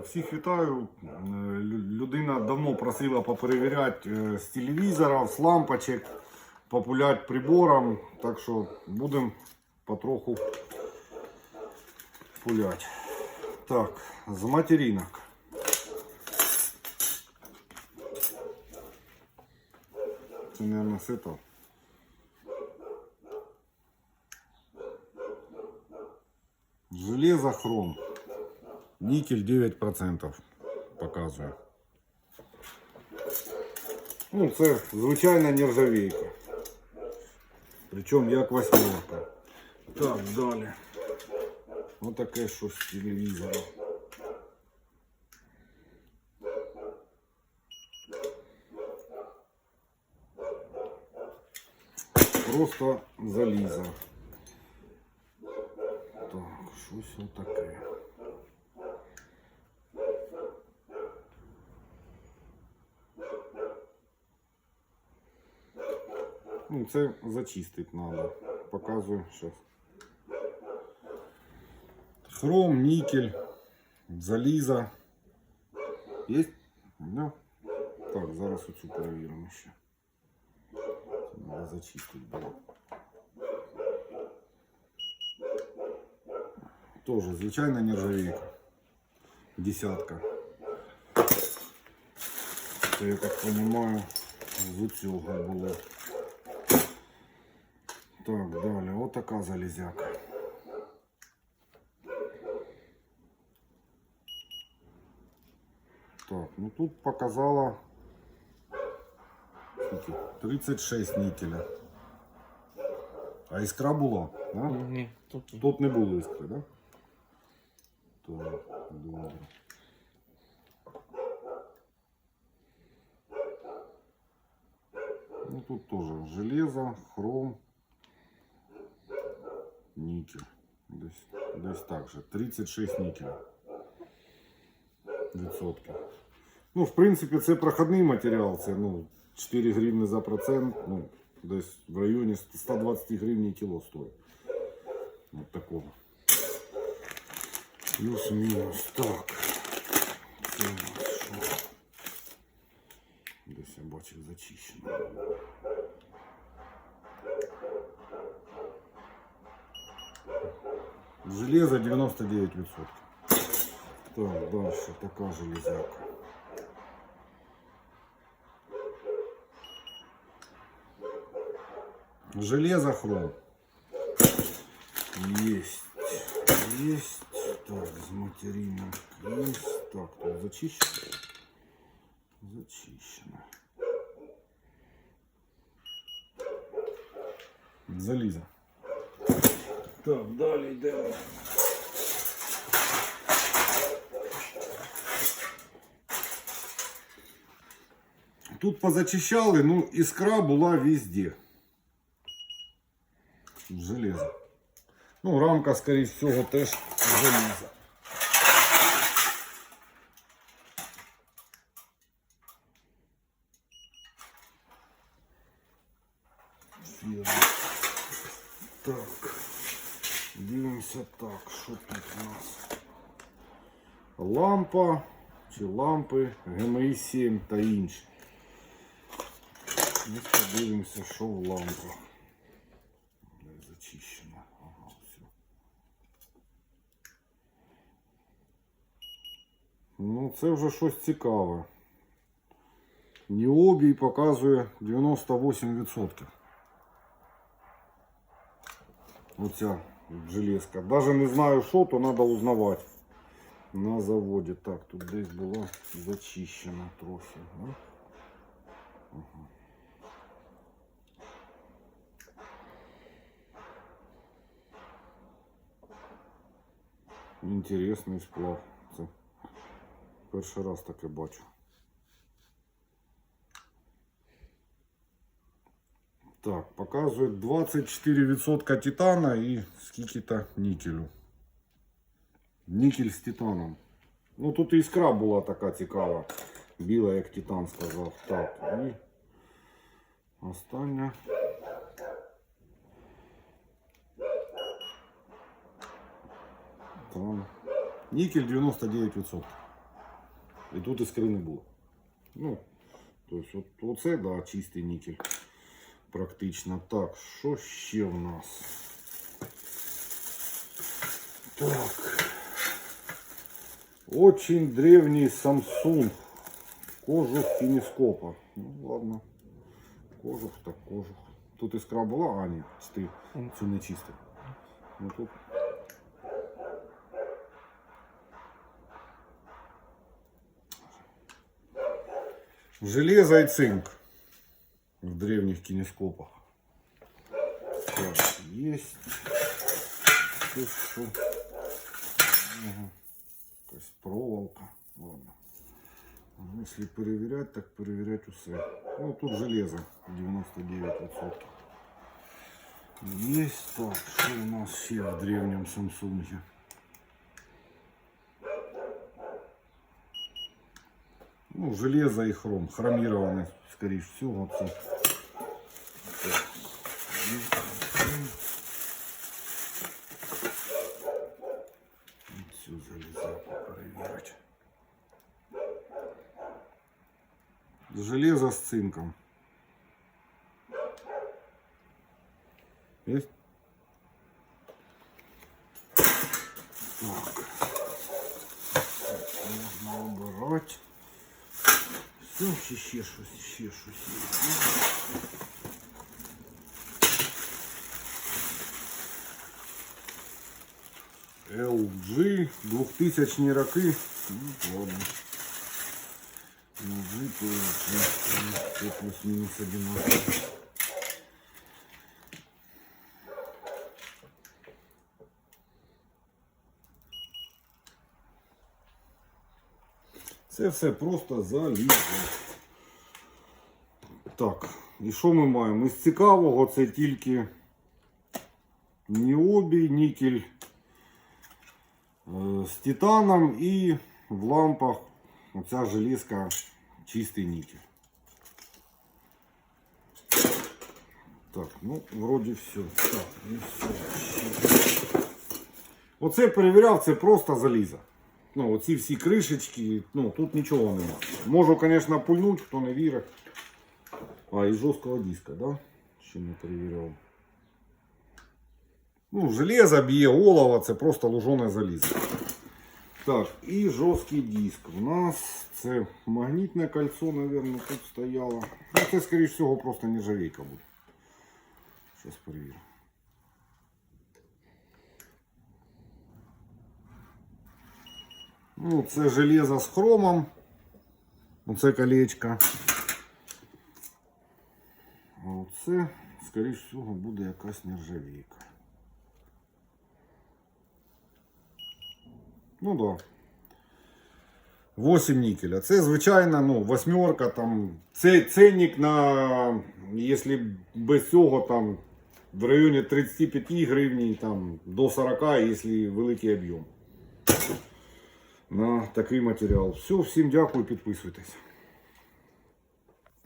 Всіх вітаю. Е, лю- Людина давно просила поперевіряти е, з телевізора, з лампочок, популяти прибором. Так що будемо потроху пулять. Так, з материнок. Це, мабуть, з этого. Железо, хром. Никель 9% показує. Ну, це звичайна нержавійка. Причому як восьмерка. Так, далі. Ось таке щось з телевізора. Просто залізо. Так, щось отаке. Ну, це зачистити треба. Показую зараз. Хром, нікель, залізо. Є? Да. Так, зараз оцю перевіримо ще. Це Треба зачистити було. Тоже звичайна нержавейка. Десятка. Це, я так понимаю, з цього було. Так, далі, от така залізяка. Так, ну тут показала скільки? 36 нікеля. А іскра була, да? Ні, тут ні. Тут не було іскри, да? Так, добре. Ну тут тоже железо, хром, никель. Десь, десь так же. 36 нікеля. Відсотки. Ну, в принципі, це проходний матеріал, це ну, 4 гривні за процент, ну, десь в районі 120 гривень кіло стоїть. От такого. Плюс-мінус. Так. Це у нас що? Десь я бачив зачищено. Железо 99%. Так, дальше така железяка. Железо хром. Есть. Есть. Так, с материнок есть. Так, тут зачищено. Зачищено. Залізо. Так, далі йдемо. Тут позачищали, ну іскра була везде. Железо. Ну, рамка, скоріше всього, теж желізо. Фірма. Так. Дивимося так, що тут у нас. Лампа чи лампи GMI 7 та інші. Ми подивимося, що в лампах. Де Зачищено. Ага, все. Ну, це вже щось цікаве. Ніобій показує 98%. Оця железка. Даже не знаю що, то треба узнавати. На заводі. Так, тут десь було зачищено трохи. да? Інтересний сплав. Це перший раз таке бачу. Так, показує 24% титана і скільки-то нікелю. Нікель з титаном. Ну тут і іскра була така цікава. Біла, як титан сказав. Так, і остання. Там. Нікель 99%. І тут іскри не було. Ну, тобто, от, оце, да, чистий нікель. Практично. Так, що ще в нас? Так. Очень древний Samsung. Кожух кинескопа. Ну ладно. Кожух так кожух. Тут іскра була, а ні, стив. Цю не чистив. Ну тут. Железо и цинк в древних кинескопах. Так, есть. Тут что? Ага. Якась проволока. Ладно. Ну, Если перевіряти, так перевіряти усе. Ну тут железо 99%. Есть так, что у нас ще в древнем Самсунге? Ну, железо и хром. Хромированный, скорее всего. Це. Железо с цинком. Есть? Так. Можна обирати. Все, ще, ще щось, ще. LG 2000 роки. Ну, ладно. Тоже все плюс-минус одинаково. Це все просто залізо. Так, і що ми маємо? Із цікавого це тільки ніобій, нікель е, з титаном і в лампах оця железка чистий нікель. Так, ну, вроді все. Так, і все. Оце перевіряв, це просто залізо. Ну, оці всі кришечки, ну, тут нічого нема. Можу, звісно, пульнути, хто не вірить. А, і жорсткого диска, да? Ще не перевіряв. Ну, железо б'є олово, це просто лужоне залізо. Так, і жорсткий диск. У нас це магнітне кольцо, мабуть, тут стояло. Ну, це, скоріш всього, просто нержавейка буде. Зараз перевірю. Ну, це железо з хромом. Оце колечко. А оце, скоріш всього, буде якась нержавійка. Ну да. 8 нікеля. Це звичайно, ну, восьмерка там. Це ценник на, якщо без цього там в районі 35 гривень там, до 40, якщо великий об'єм. На такий матеріал. Все, всім дякую, підписуйтесь.